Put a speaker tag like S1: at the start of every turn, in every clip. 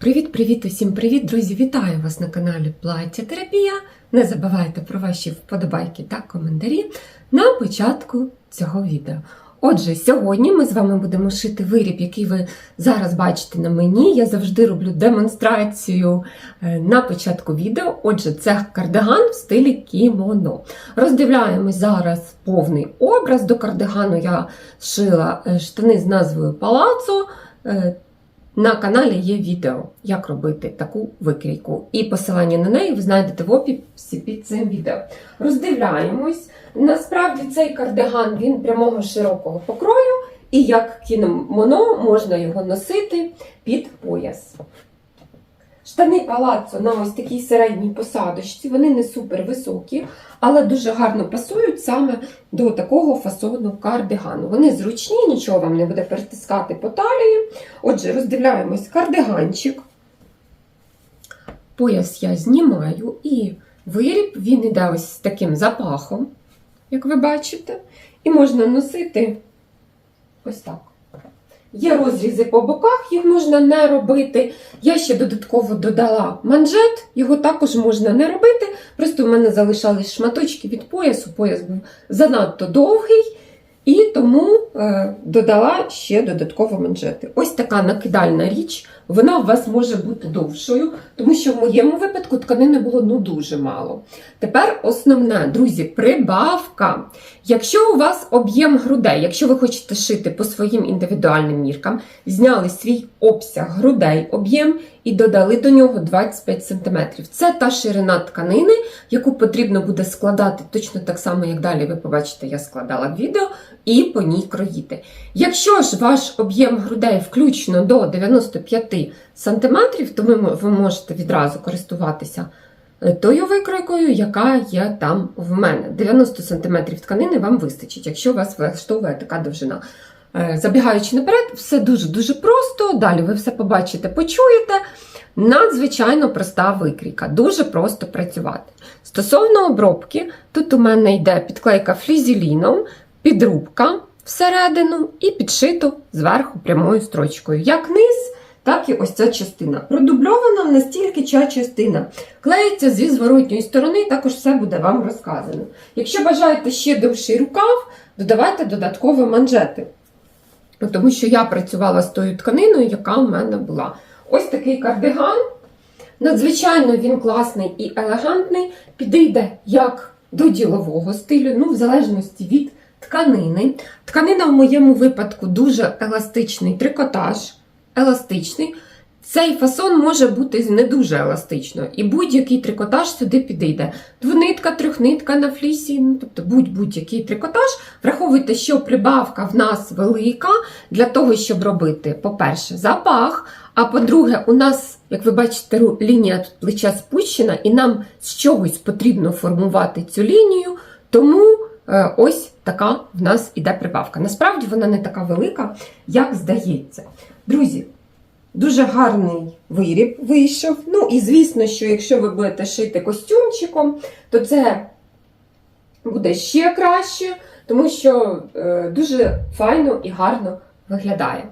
S1: Привіт-привіт усім привіт, друзі! Вітаю вас на каналі Плаття Терапія. Не забувайте про ваші вподобайки та коментарі на початку цього відео. Отже, сьогодні ми з вами будемо шити виріб, який ви зараз бачите на мені. Я завжди роблю демонстрацію е, на початку відео. Отже, це кардиган в стилі кімоно. Роздивляємось зараз повний образ. До кардигану я шила е, штани з назвою Палацо. На каналі є відео, як робити таку викрійку. І посилання на неї ви знайдете в описі під цим відео. Роздивляємось. Насправді цей кардиган він прямого широкого покрою, і як кіномоно можна його носити під пояс. Штани палаццо на ось такій середній посадочці, вони не супер високі, але дуже гарно пасують саме до такого фасону кардигану. Вони зручні, нічого вам не буде перетискати по талії. Отже, роздивляємось кардиганчик. Пояс я знімаю, і виріб він іде ось з таким запахом, як ви бачите, і можна носити ось так. Є розрізи по боках, їх можна не робити. Я ще додатково додала манжет, його також можна не робити. Просто в мене залишались шматочки від поясу. Пояс був занадто довгий, і тому е, додала ще додатково манжети. Ось така накидальна річ. Вона у вас може бути довшою, тому що в моєму випадку тканини було ну дуже мало. Тепер основне, друзі, прибавка. Якщо у вас об'єм грудей, якщо ви хочете шити по своїм індивідуальним міркам, зняли свій обсяг грудей, об'єм і додали до нього 25 см. Це та ширина тканини, яку потрібно буде складати точно так само, як далі ви побачите, я складала відео, і по ній кроїти. Якщо ж ваш об'єм грудей включно до 95 см, то ви, ви можете відразу користуватися е, тою викройкою, яка є там в мене. 90 см тканини вам вистачить, якщо вас влаштовує така довжина. Е, Забігаючи наперед, все дуже-дуже просто. Далі ви все побачите, почуєте. Надзвичайно проста викрійка, дуже просто працювати. Стосовно обробки, тут у мене йде підклейка флізеліном, підрубка всередину і підшито зверху прямою строчкою. Як низ, так і ось ця частина. Продубльована в настільки ця частина. Клеїться зі зворотньої сторони, також все буде вам розказано. Якщо бажаєте ще довший рукав, додавайте додаткові манжети. Ну, Тому що я працювала з тою тканиною, яка у мене була. Ось такий кардиган. Надзвичайно він класний і елегантний, підійде як до ділового стилю, ну, в залежності від тканини. Тканина в моєму випадку дуже еластичний трикотаж. Еластичний. Цей фасон може бути не дуже еластично, і будь-який трикотаж сюди підійде. Двонитка, трьохнитка на флісі, ну, тобто будь-будь-який трикотаж. Враховуйте, що прибавка в нас велика для того, щоб робити, по-перше, запах. А по-друге, у нас, як ви бачите, лінія тут плеча спущена, і нам з чогось потрібно формувати цю лінію. Тому е, ось така в нас іде прибавка. Насправді вона не така велика, як здається. Друзі, Дуже гарний виріб вийшов. Ну і звісно, що якщо ви будете шити костюмчиком, то це буде ще краще, тому що е, дуже файно і гарно виглядає.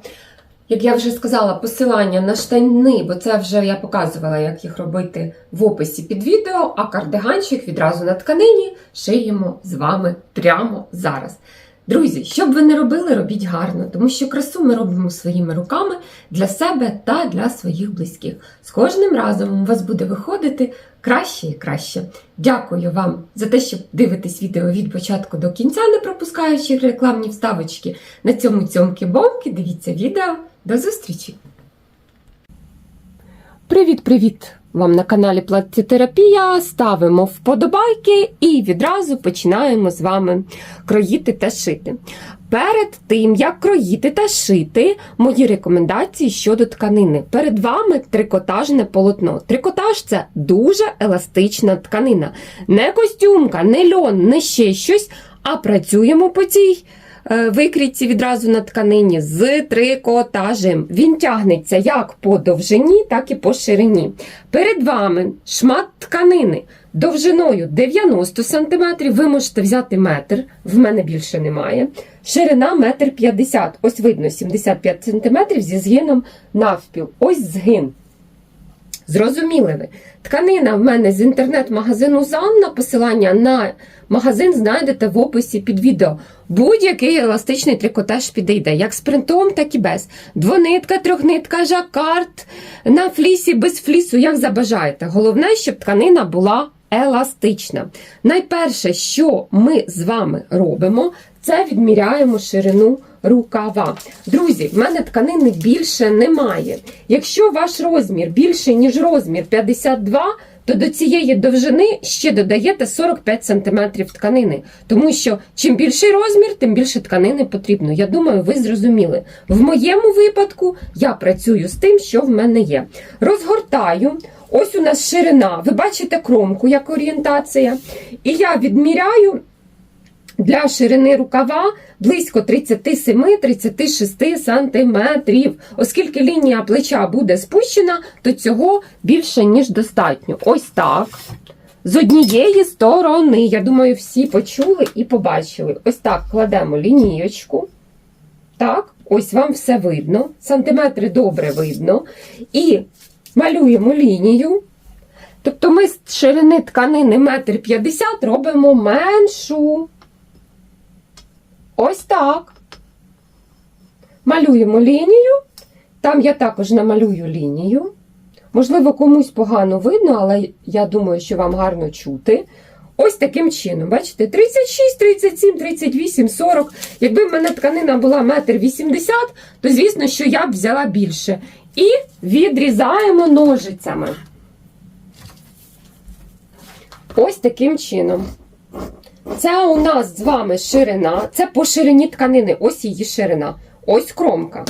S1: Як я вже сказала, посилання на штани, бо це вже я показувала, як їх робити в описі під відео, а кардиганчик відразу на тканині шиємо з вами прямо зараз. Друзі, що б ви не робили, робіть гарно, тому що красу ми робимо своїми руками для себе та для своїх близьких. З кожним разом у вас буде виходити краще і краще. Дякую вам за те, що дивитесь відео від початку до кінця, не пропускаючи рекламні вставочки. На цьому цьомки-бомки. Дивіться відео. До зустрічі! Привіт-привіт! Вам на каналі Платтєтерапія. Ставимо вподобайки і відразу починаємо з вами кроїти та шити. Перед тим, як кроїти та шити, мої рекомендації щодо тканини. Перед вами трикотажне полотно. Трикотаж це дуже еластична тканина. Не костюмка, не льон, не ще щось, а працюємо по цій е, відразу на тканині з трикотажем. Він тягнеться як по довжині, так і по ширині. Перед вами шмат тканини довжиною 90 см. Ви можете взяти метр, в мене більше немає. Ширина метр 50 Ось видно 75 см зі згином навпіл. Ось згин. Зрозуміли ви? Тканина в мене з інтернет-магазину Занна. Посилання на магазин знайдете в описі під відео. Будь-який еластичний трикотаж підійде, як з принтом, так і без. Двонитка, трьохнитка, жакард, на флісі, без флісу, як забажаєте. Головне, щоб тканина була еластична. Найперше, що ми з вами робимо, це відміряємо ширину рукава. Друзі, в мене тканини більше немає. Якщо ваш розмір більший, ніж розмір 52, то до цієї довжини ще додаєте 45 см тканини. Тому що чим більший розмір, тим більше тканини потрібно. Я думаю, ви зрозуміли. В моєму випадку я працюю з тим, що в мене є. Розгортаю. Ось у нас ширина. Ви бачите кромку як орієнтація. І я відміряю для ширини рукава близько 37-36 сантиметрів. Оскільки лінія плеча буде спущена, то цього більше, ніж достатньо. Ось так. З однієї сторони, я думаю, всі почули і побачили. Ось так кладемо лінієчку. Так, ось вам все видно. Сантиметри добре видно. І малюємо лінію. Тобто ми з ширини тканини 1,50 м робимо меншу. Ось так. Малюємо лінію. Там я також намалюю лінію. Можливо, комусь погано видно, але я думаю, що вам гарно чути. Ось таким чином, бачите, 36, 37, 38, 40. Якби в мене тканина була 1,80 м, то звісно, що я б взяла більше. І відрізаємо ножицями. Ось таким чином. Це у нас з вами ширина, це по ширині тканини, ось її ширина, ось кромка.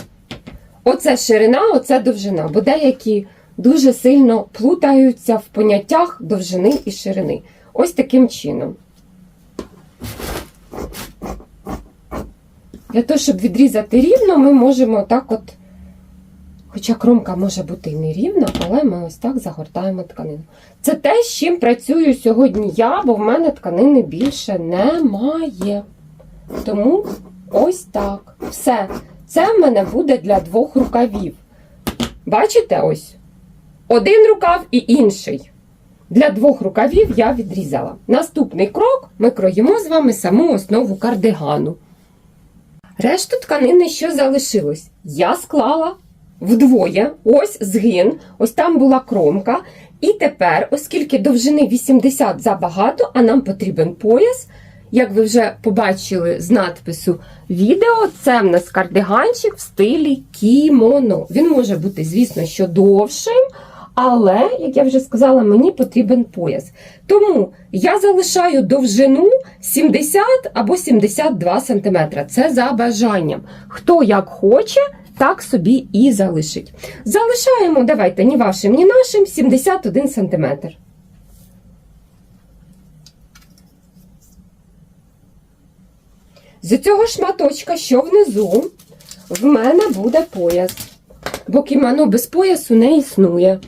S1: Оце ширина, оце довжина, бо деякі дуже сильно плутаються в поняттях довжини і ширини. Ось таким чином. Для того, щоб відрізати рівно, ми можемо так от. Хоча кромка може бути і не рівна, але ми ось так загортаємо тканину. Це те, з чим працюю сьогодні я, бо в мене тканини більше немає. Тому ось так. Все. Це в мене буде для двох рукавів. Бачите ось? Один рукав і інший. Для двох рукавів я відрізала. Наступний крок ми кроїмо з вами саму основу кардигану. Решту тканини, що залишилось, я склала вдвоє, ось згин, ось там була кромка. І тепер, оскільки довжини 80 забагато, а нам потрібен пояс, як ви вже побачили з надпису відео, це в нас кардиганчик в стилі кімоно. Він може бути, звісно, що довшим, але, як я вже сказала, мені потрібен пояс. Тому я залишаю довжину 70 або 72 см. Це за бажанням. Хто як хоче, так собі і залишить. Залишаємо, давайте, ні вашим, ні нашим 71 см. З цього шматочка, що внизу, в мене буде пояс. Бо кімоно без поясу не існує.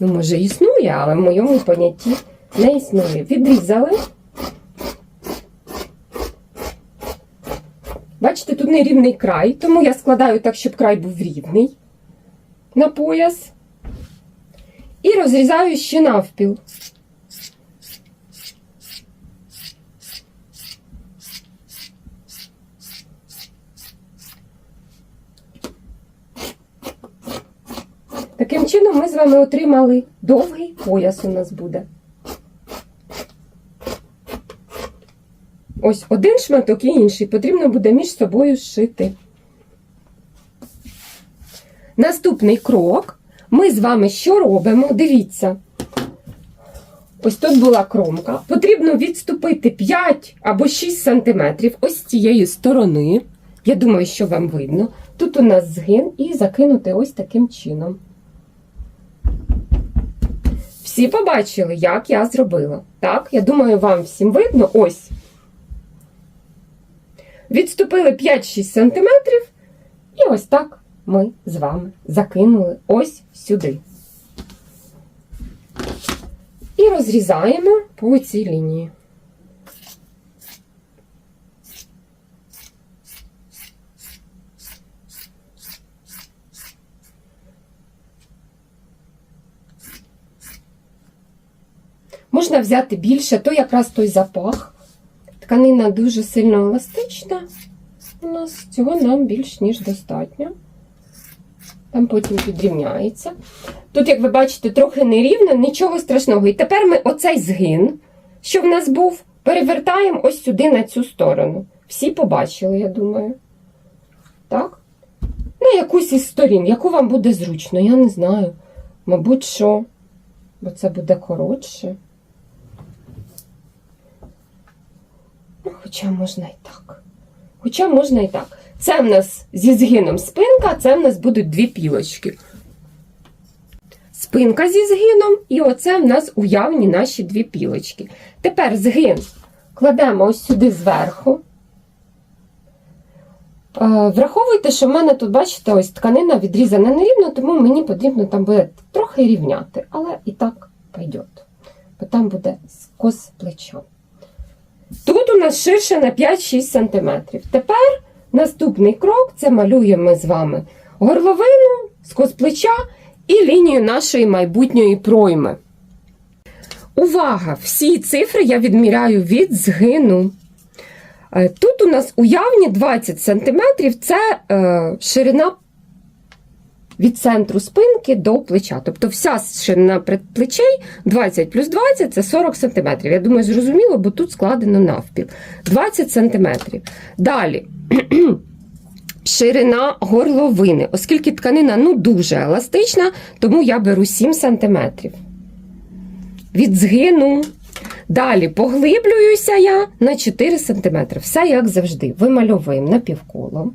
S1: Ну, може, існує, але в моєму понятті не існує. Відрізали. Бачите, тут не рівний край, тому я складаю так, щоб край був рівний на пояс. І розрізаю ще навпіл. Таким чином ми з вами отримали довгий пояс у нас буде. Ось один шматок і інший потрібно буде між собою зшити. Наступний крок. Ми з вами що робимо? Дивіться. Ось тут була кромка. Потрібно відступити 5 або 6 см ось з цієї сторони. Я думаю, що вам видно. Тут у нас згин і закинути ось таким чином. Всі побачили, як я зробила. Так, я думаю, вам всім видно. Ось відступили 5-6 сантиметрів, і ось так ми з вами закинули ось сюди. І розрізаємо по цій лінії. Можна взяти більше, то якраз той запах Тканина дуже сильно еластична. У нас цього нам більш ніж достатньо. Там потім підрівняється. Тут, як ви бачите, трохи нерівно, нічого страшного. І тепер ми оцей згин, що в нас був, перевертаємо ось сюди на цю сторону. Всі побачили, я думаю. Так? На якусь із сторін, яку вам буде зручно, я не знаю. Мабуть, що, бо це буде коротше. Хоча можна і так. Хоча можна і так. Це в нас зі згином спинка, це в нас будуть дві пілочки. Спинка зі згином, і оце в нас уявні наші дві пілочки. Тепер згин кладемо ось сюди зверху. Е, Враховуйте, що в мене тут, бачите, ось тканина відрізана нерівно, тому мені потрібно там буде трохи рівняти. Але і так пойде. Бо там буде скос плеча. У нас ширше на 5-6 см. Тепер наступний крок це малюємо ми з вами горловину, скос плеча і лінію нашої майбутньої пройми. Увага! Всі цифри я відміряю від згину. Е, Тут у нас уявні 20 см це е, ширина від центру спинки до плеча. Тобто вся ширина плечей 20 плюс 20 це 40 см. Я думаю, зрозуміло, бо тут складено навпіл. 20 см. Далі. Ширина горловини, оскільки тканина ну, дуже еластична, тому я беру 7 см. Від згину. Далі поглиблююся я на 4 см. Все як завжди. Вимальовуємо напівколо.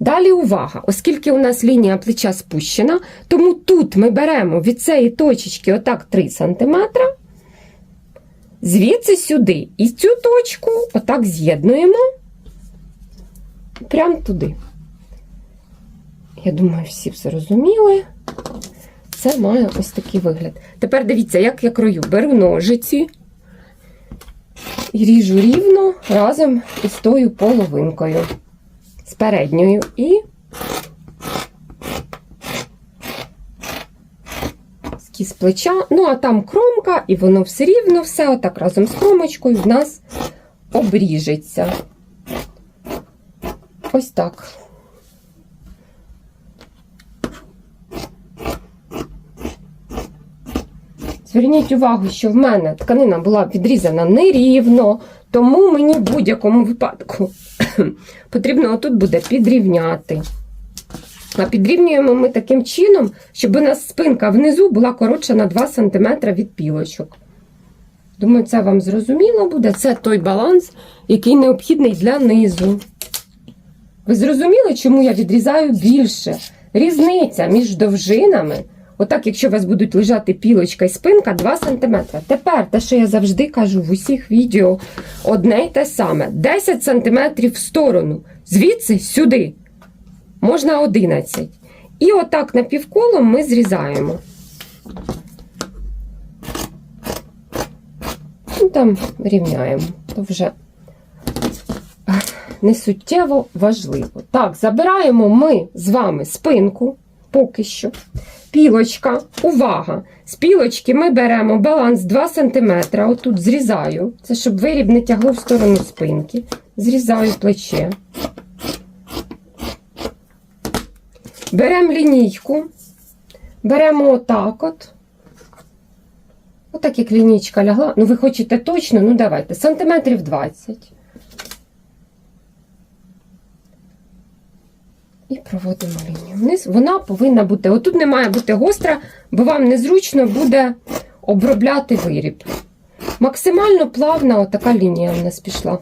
S1: Далі увага, оскільки у нас лінія плеча спущена, тому тут ми беремо від цієї точечки отак 3 см, звідси сюди. І цю точку отак з'єднуємо прямо туди. Я думаю, всі все розуміли. Це має ось такий вигляд. Тепер дивіться, як я крою. Беру ножиці і ріжу рівно разом із тою половинкою з передньою і скіз плеча. Ну, а там кромка, і воно все рівно, все отак разом з кромочкою в нас обріжеться. Ось так. Зверніть увагу, що в мене тканина була відрізана нерівно, тому мені в будь-якому випадку потрібно отут буде підрівняти. А підрівнюємо ми таким чином, щоб у нас спинка внизу була коротша на 2 см від пілочок. Думаю, це вам зрозуміло буде. Це той баланс, який необхідний для низу. Ви зрозуміли, чому я відрізаю більше? Різниця між довжинами. Отак, якщо у вас будуть лежати пілочка і спинка, 2 см. Тепер те, що я завжди кажу в усіх відео, одне й те саме: 10 см в сторону. Звідси сюди. Можна 11. І отак напівколом ми зрізаємо. Ну, там рівняємо. То вже не суттєво важливо. Так, забираємо ми з вами спинку поки що. Пілочка, увага! З пілочки ми беремо баланс 2 см. Отут зрізаю. Це щоб виріб не тягло в сторону спинки. Зрізаю плече. Беремо лінійку. Беремо отак от. Отак як лінійка лягла. Ну, ви хочете точно, ну давайте, сантиметрів 20. І проводимо лінію вниз. Вона повинна бути. Отут не має бути гостра, бо вам незручно буде обробляти виріб. Максимально плавна отака лінія в нас пішла.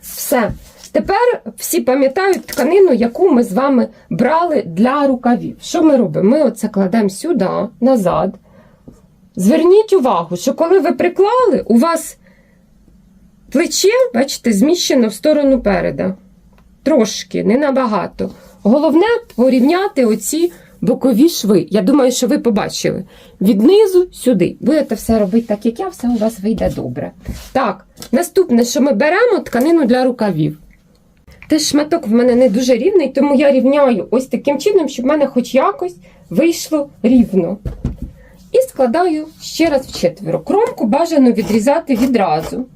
S1: Все. Тепер всі пам'ятають тканину, яку ми з вами брали для рукавів. Що ми робимо? Ми оце кладемо сюди, назад. Зверніть увагу, що коли ви приклали, у вас плече, бачите, зміщено в сторону переда. Трошки, не набагато. Головне порівняти оці бокові шви. Я думаю, що ви побачили. Від низу сюди. Будете все робити так, як я, все у вас вийде добре. Так, наступне, що ми беремо тканину для рукавів. Теж шматок в мене не дуже рівний, тому я рівняю ось таким чином, щоб в мене хоч якось вийшло рівно. І складаю ще раз в четверо. Кромку бажано відрізати відразу.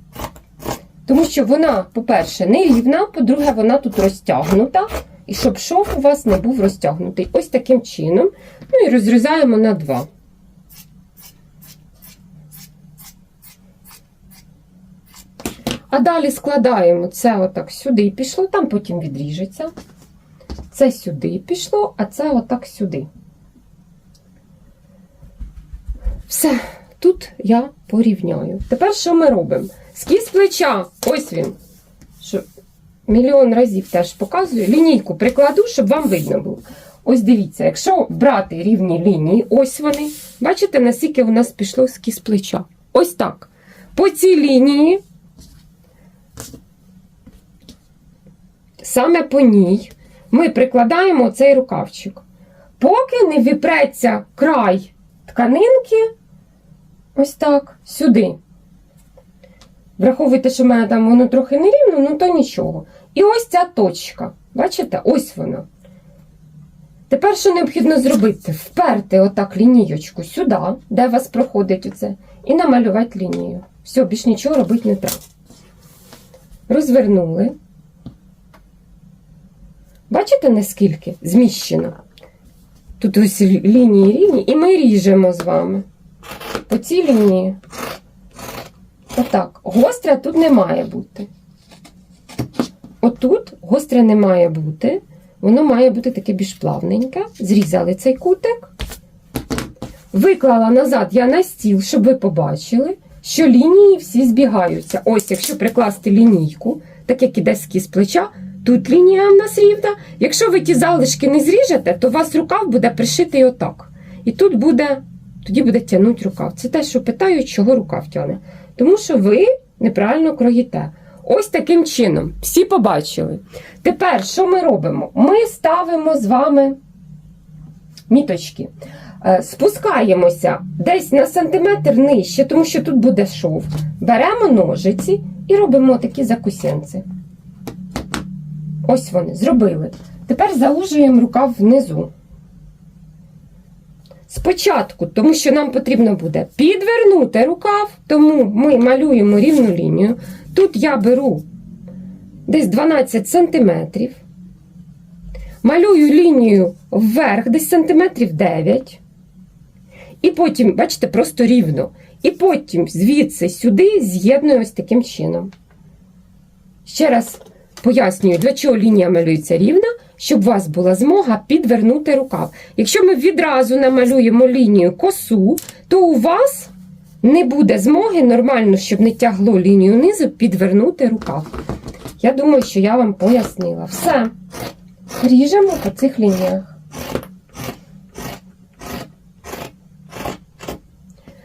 S1: Тому що вона, по-перше, не рівна, по-друге, вона тут розтягнута. І щоб шов у вас не був розтягнутий. Ось таким чином. Ну і розрізаємо на два. А далі складаємо це отак сюди пішло, там потім відріжеться. Це сюди пішло, а це отак сюди. Все, тут я порівняю. Тепер що ми робимо? Скіз плеча, ось він. Що мільйон разів теж показую. Лінійку прикладу, щоб вам видно було. Ось дивіться, якщо брати рівні лінії, ось вони. Бачите, наскільки у нас пішло скіз плеча. Ось так. По цій лінії, саме по ній, ми прикладаємо цей рукавчик. Поки не випреться край тканинки, ось так, сюди. Враховуйте, що в мене там воно трохи нерівно, ну то нічого. І ось ця точка. Бачите? Ось вона. Тепер що необхідно зробити? Вперти отак лінієчку сюди, де вас проходить оце, і намалювати лінію. Все, більш нічого робити не треба. Розвернули. Бачите, наскільки зміщено? Тут ось лінії рівні, і ми ріжемо з вами. По цій лінії. Отак. Гостря тут не має бути. Отут гостре не має бути. Воно має бути таке більш плавненьке. Зрізали цей кутик. Виклала назад я на стіл, щоб ви побачили, що лінії всі збігаються. Ось, якщо прикласти лінійку, так як іде скіз плеча, тут лінія в нас рівна. Якщо ви ті залишки не зріжете, то у вас рукав буде пришитий отак. І тут буде, тоді буде тягнути рукав. Це те, що питають, чого рукав тягне. Тому що ви неправильно кроїте. Ось таким чином. Всі побачили. Тепер, що ми робимо? Ми ставимо з вами міточки. Е, Спускаємося десь на сантиметр нижче, тому що тут буде шов. Беремо ножиці і робимо такі закусянці. Ось вони, зробили. Тепер заужуємо рукав внизу. Спочатку, тому що нам потрібно буде підвернути рукав, тому ми малюємо рівну лінію. Тут я беру десь 12 сантиметрів. Малюю лінію вверх, десь сантиметрів 9. І потім, бачите, просто рівно. І потім звідси сюди з'єдную ось таким чином. Ще раз пояснюю, для чого лінія малюється рівна, щоб у вас була змога підвернути рукав. Якщо ми відразу намалюємо лінію косу, то у вас не буде змоги нормально, щоб не тягло лінію низу, підвернути рукав. Я думаю, що я вам пояснила. Все. Ріжемо по цих лініях.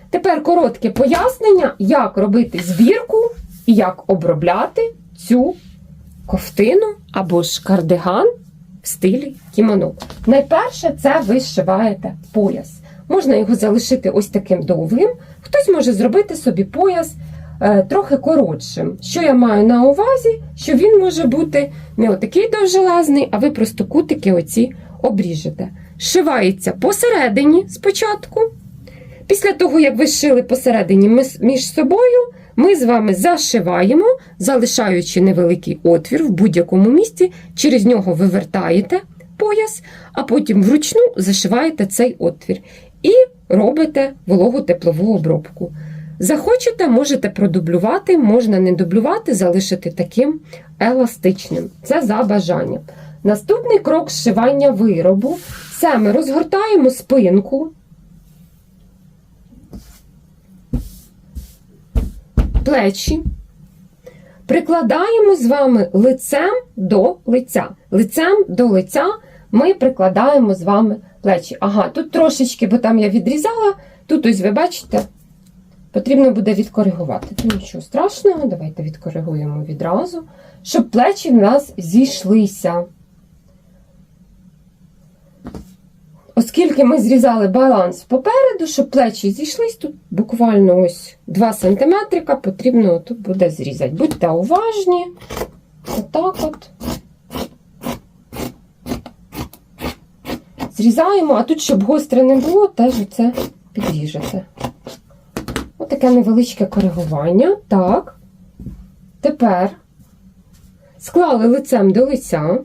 S1: Тепер коротке пояснення, як робити збірку і як обробляти цю ковтину або ж кардиган в стилі кімоно. Найперше, це ви зшиваєте пояс. Можна його залишити ось таким довгим. Хтось може зробити собі пояс е, трохи коротшим. Що я маю на увазі, що він може бути не отакий довжелезний, а ви просто кутики оці обріжете. Шивається посередині спочатку. Після того, як ви шили посередині між собою, ми з вами зашиваємо, залишаючи невеликий отвір в будь-якому місці, через нього вивертаєте пояс, а потім вручну зашиваєте цей отвір і робите вологу теплову обробку. Захочете, можете продублювати, можна не дублювати, залишити таким еластичним. Це за бажанням. Наступний крок зшивання виробу. Це ми розгортаємо спинку. Плечі, прикладаємо з вами лицем до лиця. Лицем до лиця ми прикладаємо з вами плечі. Ага, тут трошечки, бо там я відрізала, тут ось ви бачите, потрібно буде відкоригувати. Нічого страшного, давайте відкоригуємо відразу, щоб плечі в нас зійшлися. Оскільки ми зрізали баланс попереду, щоб плечі зійшлись, тут буквально ось 2 см потрібно тут буде зрізати. Будьте уважні. Отак от. зрізаємо, а тут, щоб гостре не було, теж це підріжете. Отаке невеличке коригування. Так. Тепер склали лицем до лиця.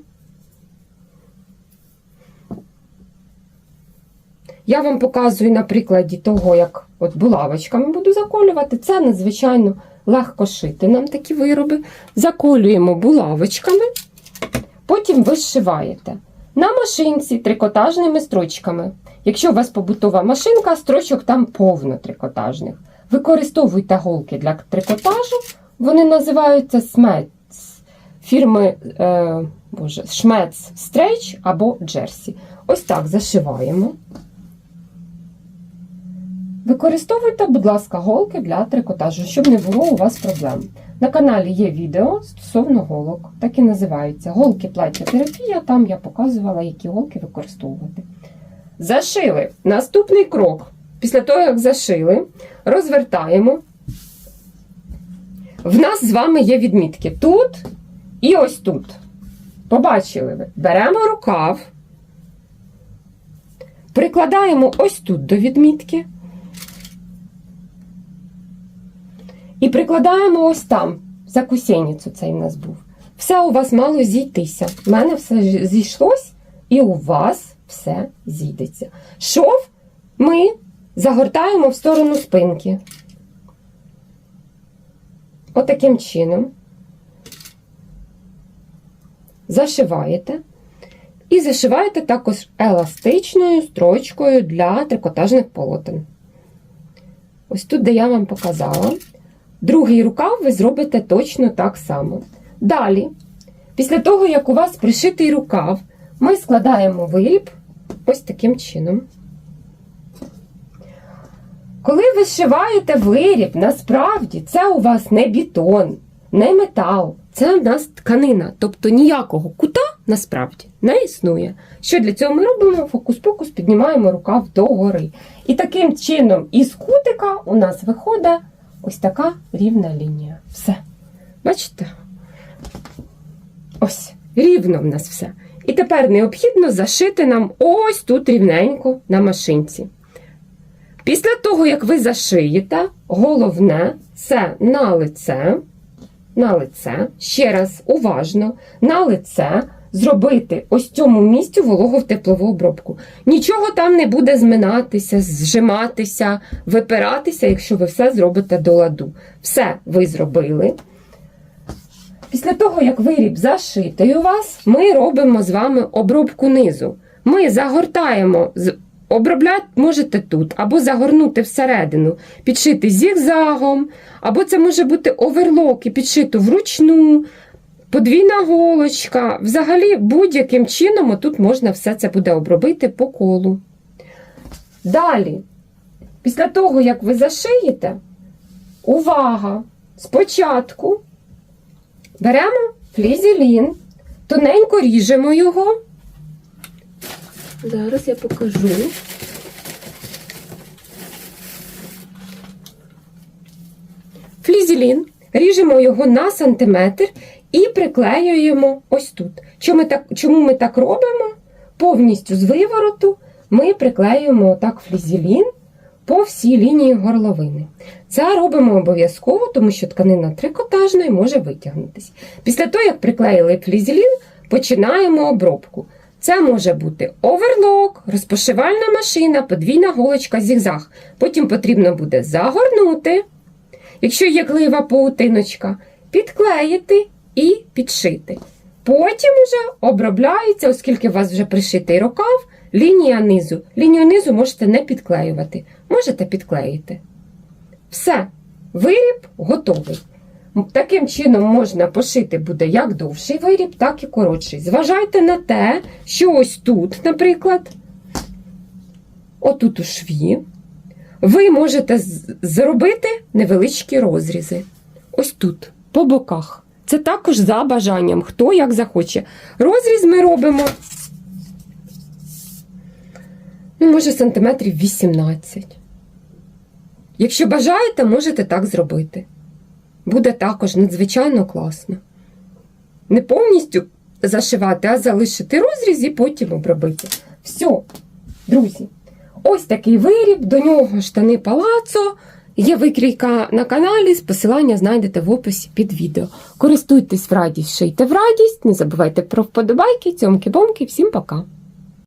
S1: Я вам показую на прикладі того, як от булавочками буду заколювати. Це надзвичайно легко шити нам такі вироби. Заколюємо булавочками, потім ви зшиваєте. На машинці трикотажними строчками. Якщо у вас побутова машинка, строчок там повно трикотажних. Використовуйте голки для трикотажу, вони називаються смец фірми е, боже, Шмец Стрейч або Джерсі. Ось так зашиваємо. Використовуйте, будь ласка, голки для трикотажу, щоб не було у вас проблем. На каналі є відео стосовно голок, так і називається голки плаття терапія. Там я показувала, які голки використовувати. Зашили. Наступний крок. Після того, як зашили, розвертаємо. В нас з вами є відмітки тут і ось тут. Побачили ви. Беремо рукав, прикладаємо ось тут до відмітки. І прикладаємо ось там, за кусеницю цей в нас був. Все у вас мало зійтися. У мене все зійшлось, і у вас все зійдеться. Шов ми загортаємо в сторону спинки. Отаким чином. Зашиваєте. І зашиваєте також еластичною строчкою для трикотажних полотен. Ось тут, де я вам показала. Другий рукав ви зробите точно так само. Далі, після того, як у вас пришитий рукав, ми складаємо виріб ось таким чином. Коли ви зшиваєте виріб, насправді це у вас не бітон, не метал, це в нас тканина. Тобто ніякого кута насправді не існує. Що для цього ми робимо? Фокус-покус, піднімаємо рукав догори. І таким чином із кутика у нас виходить ось така рівна лінія. Все. Бачите? Ось, рівно в нас все. І тепер необхідно зашити нам ось тут рівненько на машинці. Після того, як ви зашиєте, головне це на лице, на лице, ще раз уважно, на лице зробити ось цьому місцю вологу в теплову обробку. Нічого там не буде зминатися, зжиматися, випиратися, якщо ви все зробите до ладу. Все ви зробили. Після того, як виріб зашитий у вас, ми робимо з вами обробку низу. Ми загортаємо, обробляти можете тут, або загорнути всередину, підшити зігзагом, або це може бути оверлок і підшито вручну, подвійна голочка. Взагалі, будь-яким чином тут можна все це буде обробити по колу. Далі, після того, як ви зашиєте, увага! Спочатку беремо флізелін, тоненько ріжемо його. Зараз я покажу. Флізелін, ріжемо його на сантиметр і приклеюємо ось тут. Чому ми так, чому ми так робимо? Повністю з вивороту ми приклеюємо так флізелін по всій лінії горловини. Це робимо обов'язково, тому що тканина трикотажна і може витягнутися. Після того, як приклеїли флізелін, починаємо обробку. Це може бути оверлок, розпошивальна машина, подвійна голочка, зігзаг. Потім потрібно буде загорнути, якщо є клеєва паутиночка, підклеїти і підшити. Потім вже обробляється, оскільки у вас вже пришитий рукав, лінія низу. Лінію низу можете не підклеювати, можете підклеїти. Все, виріб готовий. Таким чином можна пошити буде як довший виріб, так і коротший. Зважайте на те, що ось тут, наприклад, отут у шві, ви можете зробити невеличкі розрізи. Ось тут, по боках. Це також за бажанням, хто як захоче. Розріз ми робимо, ну, може, сантиметрів 18. Якщо бажаєте, можете так зробити. Буде також надзвичайно класно. Не повністю зашивати, а залишити розріз і потім обробити. Все, Друзі, ось такий виріб, до нього штани палацо. Є викрійка на каналі, посилання знайдете в описі під відео. Користуйтесь в радість, шийте в радість, не забувайте про вподобайки, цьомки-бомки, всім пока!